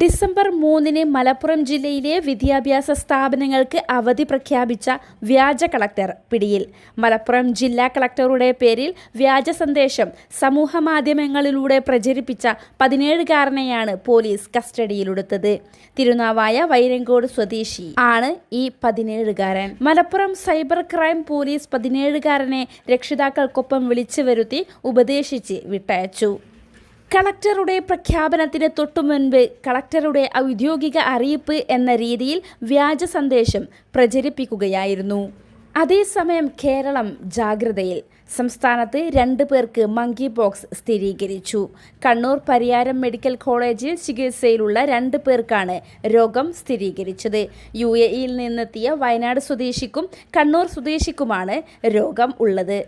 December മൂന്നിന് മലപ്പുറം ജില്ലയിലെ വിദ്യാഭ്യാസ സ്ഥാപനങ്ങൾക്ക് അവധി പ്രഖ്യാപിച്ച വ്യാജ കളക്ടർ പിടിയിൽ. മലപ്പുറം ജില്ലാ കളക്ടറുടെ പേരിൽ വ്യാജ സന്ദേശം സമൂഹ മാധ്യമങ്ങളിലൂടെ പ്രചരിപ്പിച്ച പതിനേഴുകാരനെയാണ് പോലീസ് കസ്റ്റഡിയിലെടുത്തത്. തിരുനാവായ വൈരങ്കോട് സ്വദേശി ആണ് ഈ പതിനേഴുകാരൻ. മലപ്പുറം സൈബർ ക്രൈം പോലീസ് പതിനേഴുകാരനെ രക്ഷിതാക്കൾക്കൊപ്പം വിളിച്ചു വരുത്തി ഉപദേശിച്ച് വിട്ടയച്ചു. കളക്ടറുടെ പ്രഖ്യാപനത്തിന് തൊട്ടുമുൻപ് കളക്ടറുടെ ഔദ്യോഗിക അറിയിപ്പ് എന്ന രീതിയിൽ വ്യാജ സന്ദേശം പ്രചരിപ്പിക്കുകയായിരുന്നു. അതേസമയം കേരളം ജാഗ്രതയിൽ. സംസ്ഥാനത്ത് രണ്ട് പേർക്ക് മങ്കി പോക്സ് സ്ഥിരീകരിച്ചു. കണ്ണൂർ പരിയാരം മെഡിക്കൽ കോളേജിൽ ചികിത്സയിലുള്ള രണ്ട് പേർക്കാണ് രോഗം സ്ഥിരീകരിച്ചത്. യു എ ഇയിൽ നിന്നെത്തിയ വയനാട് സ്വദേശിക്കും കണ്ണൂർ സ്വദേശിക്കുമാണ് രോഗം ഉള്ളത്.